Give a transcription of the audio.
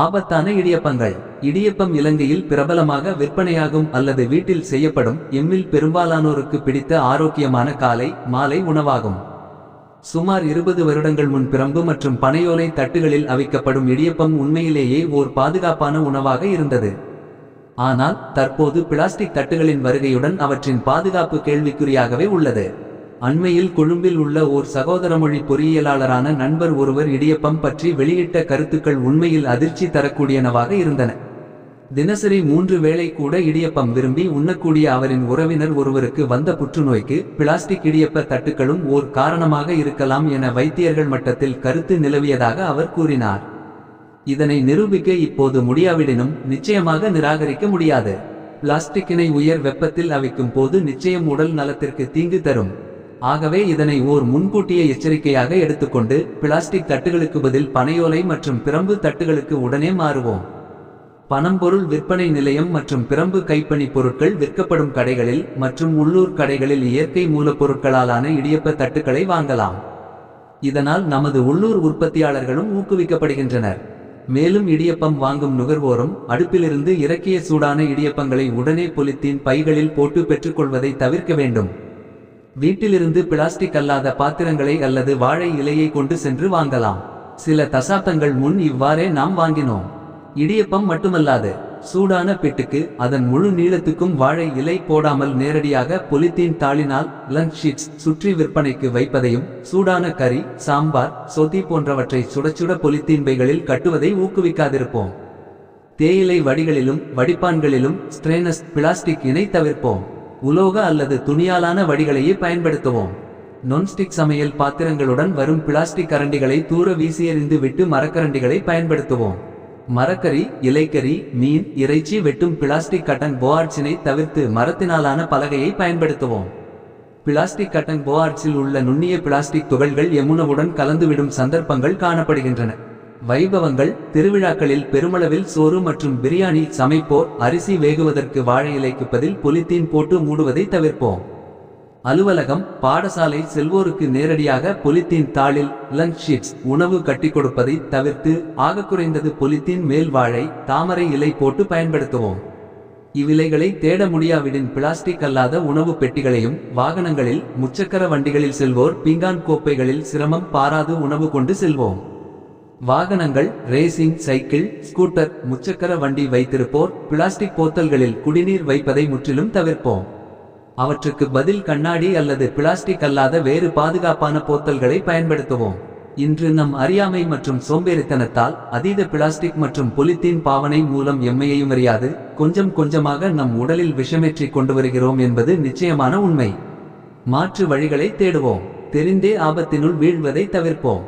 ஆபத்தான இடியப்பங்கள். இடியப்பம் இலங்கையில் பிரபலமாக விற்பனையாகும் அல்லது வீட்டில் செய்யப்படும் எம்மில் பெரும்பாலானோருக்கு பிடித்த ஆரோக்கியமான காலை மாலை உணவாகும். சுமார் இருபது வருடங்கள் முன் பிரம்பு மற்றும் பனையோலை தட்டுகளில் அவிக்கப்படும் இடியப்பம் உண்மையிலேயே ஓர் பாதுகாப்பான உணவாக இருந்தது. ஆனால் தற்போது பிளாஸ்டிக் தட்டுகளின் வருகையுடன் அவற்றின் பாதுகாப்பு கேள்விக்குறியாகவே உள்ளது. அண்மையில் கொழும்பில் உள்ள ஓர் சகோதரமொழி பொறியியலாளரான நண்பர் ஒருவர் இடியப்பம் பற்றி வெளியிட்ட கருத்துக்கள் உண்மையில் அதிர்ச்சி தரக்கூடியனவாக இருந்தன. தினசரி மூன்று வேளை கூட இடியப்பம் விரும்பி உண்ணக்கூடிய அவரின் உறவினர் ஒருவருக்கு வந்த புற்றுநோய்க்கு பிளாஸ்டிக் இடியப்ப தட்டுக்களும் ஓர் காரணமாக இருக்கலாம் என வைத்தியர்கள் மட்டத்தில் கருத்து நிலவியதாக அவர் கூறினார். இதனை நிரூபிக்க இப்போது முடியாவிடனும் நிச்சயமாக நிராகரிக்க முடியாது. பிளாஸ்டிக்கினை உயர் வெப்பத்தில் அவிக்கும் போது நிச்சயம் உடல் நலத்திற்கு தீங்கு தரும். ஆகவே இதனை ஓர் முன்கூட்டிய எச்சரிக்கையாக எடுத்துக்கொண்டு பிளாஸ்டிக் தட்டுகளுக்கு பதில் பனையோலை மற்றும் பிரம்பு தட்டுகளுக்கு உடனே மாறுவோம். பணம்பொருள் விற்பனை நிலையம் மற்றும் பிரம்பு கைப்பணி பொருட்கள் விற்கப்படும் கடைகளில் மற்றும் உள்ளூர் கடைகளில் இயற்கை மூலப்பொருட்களாலான இடியப்ப தட்டுக்களை வாங்கலாம். இதனால் நமது உள்ளூர் உற்பத்தியாளர்களும் ஊக்குவிக்கப்படுகின்றனர். மேலும் இடியப்பம் வாங்கும் நுகர்வோரும் அடுப்பிலிருந்து இறக்கிய சூடான இடியப்பங்களை உடனே பொலித்தீன் பைகளில் போட்டு பெற்றுக்கொள்வதை தவிர்க்க வேண்டும். வீட்டிலிருந்து பிளாஸ்டிக் அல்லாத பாத்திரங்களை அல்லது வாழை இலையை கொண்டு சென்று வாங்கலாம். சில தசாப்தங்கள் முன் இவ்வாறே நாம் வாங்கினோம். இடியப்பம் மட்டுமல்லாது சூடான பிட்டுக்கு அதன் முழு நீளத்துக்கும் வாழை இலை போடாமல் நேரடியாக பொலித்தீன் தாளினால் லஞ்ச் ஷீட்ஸ் சுற்றி விற்பனைக்கு வைப்பதையும் சூடான கறி சாம்பார் சொதி போன்றவற்றை சுடச்சுட பொலித்தீன் பைகளில் கட்டுவதை ஊக்குவிக்காதிருப்போம். தேயிலை வடிகளிலும் வடிப்பான்களிலும் ஸ்ட்ரெயினஸ் பிளாஸ்டிக் இணை தவிர்ப்போம். உலோக அல்லது துணியாலான வடிகளையே பயன்படுத்துவோம். நொன்ஸ்டிக் சமையல் பாத்திரங்களுடன் வரும் பிளாஸ்டிக் கரண்டிகளை தூர வீசியறிந்து விட்டு மரக்கரண்டிகளை பயன்படுத்துவோம். மரக்கறி இலைக்கறி மீன் இறைச்சி வெட்டும் பிளாஸ்டிக் கட்டன் போஆர்ட்ஸினை தவிர்த்து மரத்தினாலான பலகையை பயன்படுத்துவோம். பிளாஸ்டிக் கட்டன் போஆர்ட்ஸில் உள்ள நுண்ணிய பிளாஸ்டிக் துகள்கள் எமுனவுடன் கலந்துவிடும் சந்தர்ப்பங்கள் காணப்படுகின்றன. வைபவங்கள் திருவிழாக்களில் பெருமளவில் சோறு மற்றும் பிரியாணி சமைப்போர் அரிசி வேகுவதற்கு வாழை இலைக்கு பதில் பொலித்தீன் போட்டு மூடுவதை தவிர்ப்போம். அலுவலகம் பாடசாலை செல்வோருக்கு நேரடியாக பொலித்தீன் தாளில் லஞ்ச் ஷீட்ஸ் உணவு கட்டிக் கொடுப்பதை தவிர்த்து ஆக குறைந்தது பொலித்தீன் மேல் வாழை தாமரை இலை போட்டு பயன்படுத்துவோம். இவ்விலைகளை தேட முடியாவிடின் பிளாஸ்டிக் அல்லாத உணவு பெட்டிகளையும் வாகனங்களில் முச்சக்கர வண்டிகளில் செல்வோர் பீங்கான் கோப்பைகளில் சிரமம் பாராது உணவு கொண்டு செல்வோம். வாகனங்கள் ரேசிங் சைக்கிள் ஸ்கூட்டர் முச்சக்கர வண்டி வைத்திருப்போர் பிளாஸ்டிக் போத்தல்களில் குடிநீர் வைப்பதை முற்றிலும் தவிர்ப்போம். அவற்றுக்கு பதில் கண்ணாடி அல்லது பிளாஸ்டிக் அல்லாத வேறு பாதுகாப்பான போத்தல்களை பயன்படுத்துவோம். இன்று நம் அறியாமை மற்றும் சோம்பேறித்தனத்தால் அதீத பிளாஸ்டிக் மற்றும் பொலித்தீன் பாவனை மூலம் எம்மையையும் அறியாது கொஞ்சம் கொஞ்சமாக நம் உடலில் விஷமேற்றி கொண்டு வருகிறோம் என்பது நிச்சயமான உண்மை. மாற்று வழிகளை தேடுவோம். தெரிந்தே ஆபத்தினுள் வீழ்வதை தவிர்ப்போம்.